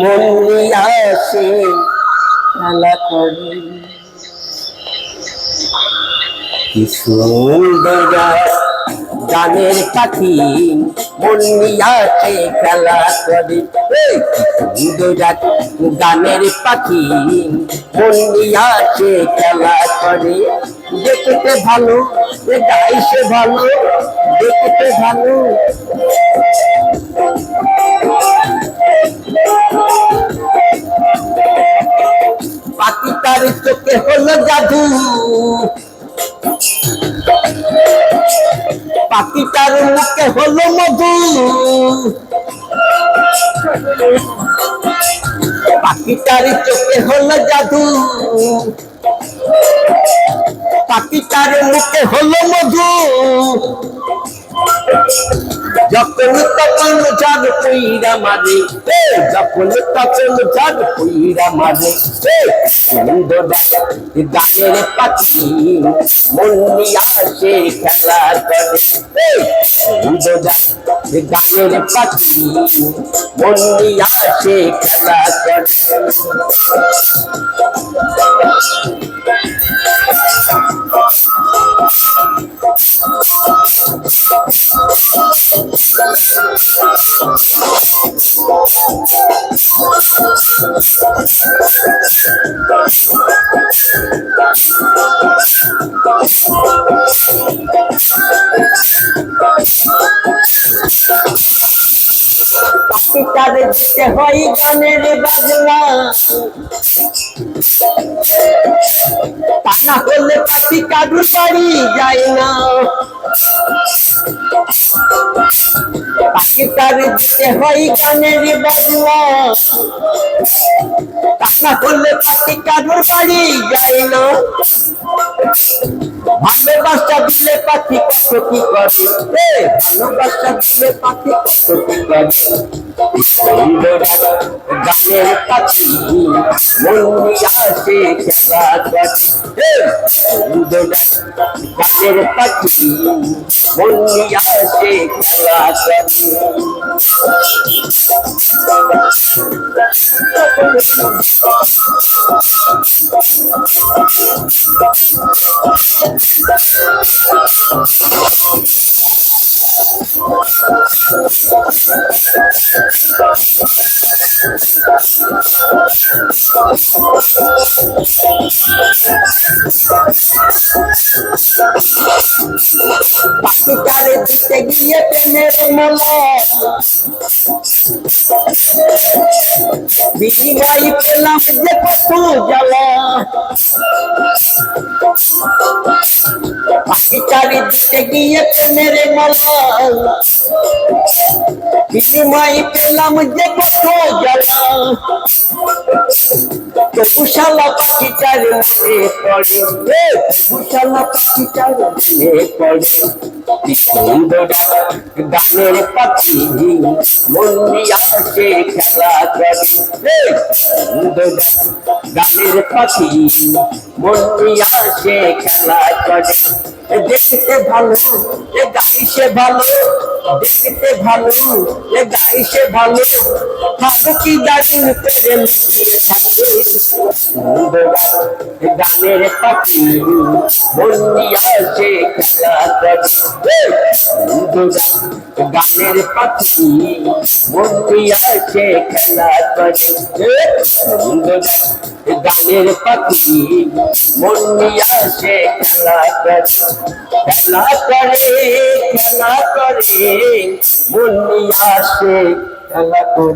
মন আসে খেলা করে। সুন্দর গানের পাখি, মন আসে খেলা করে। সুন্দর গানের পাখি, মন আসে খেলা করে। দেখতে ভালো গাইছে ভালো, দেখতে ভালো। পাখি তার চোখে হলো জাদু। তার মুখে হলো মধু। পাখি তার চোখে হলো জাদু। পাখি তার মুখে হলো মধু। যখন তখন কইরা মারে এ, যখন তখন কইরা মারে এ, সুন্দর গানের পাখি মন আসে খেলা করে সুন্দর গানের পাখি মন আসে খেলা করে। পাখিটারে দিতে হয় গানের বাজনা। তা না হলে পাখি কারুর বাড়ি যায় না। পাখিটারে দিতে হয় বাজনা তা না হলে পাখি কারুর বাড়ি যায় কত কি করে ভালোবাসা দিলে পাখি কত কি করে গানের পাখি মন আসে খেলা গানের পাখি মন আসে খেলা করে পাখিটারে দিতে গিয়ে প্রেমের মালা বিনিময় পেলাম যে কত জ্বালা পাখিটারে দিতে গিয়ে প্রেমের মালা বিনিময় পেলাম যে কত জ্বালা তবুশালা পাখিটার মনে পড়ে। তবুশালা পাখিটার মনে পড়ে। গানের পাখি। মন আসে খেলা করে। গানের পাখি। মন আসে খেলা করে। দেখতে ভালো, এ গাইছে ভালো, দেখতে ভালো, এ গাইছে ভালো। ভালো কি দারুণ করে মিশিয়ে থাকে গানের পাখি বন্দি আছে খেলা করে। সুন্দর গানের পাখি বন্যি আছে খেলা করে। গানের পাখি বন্যি আছে খেলা করে। খেলা করে খেলা করে। বন্যি আসে খেলা করে।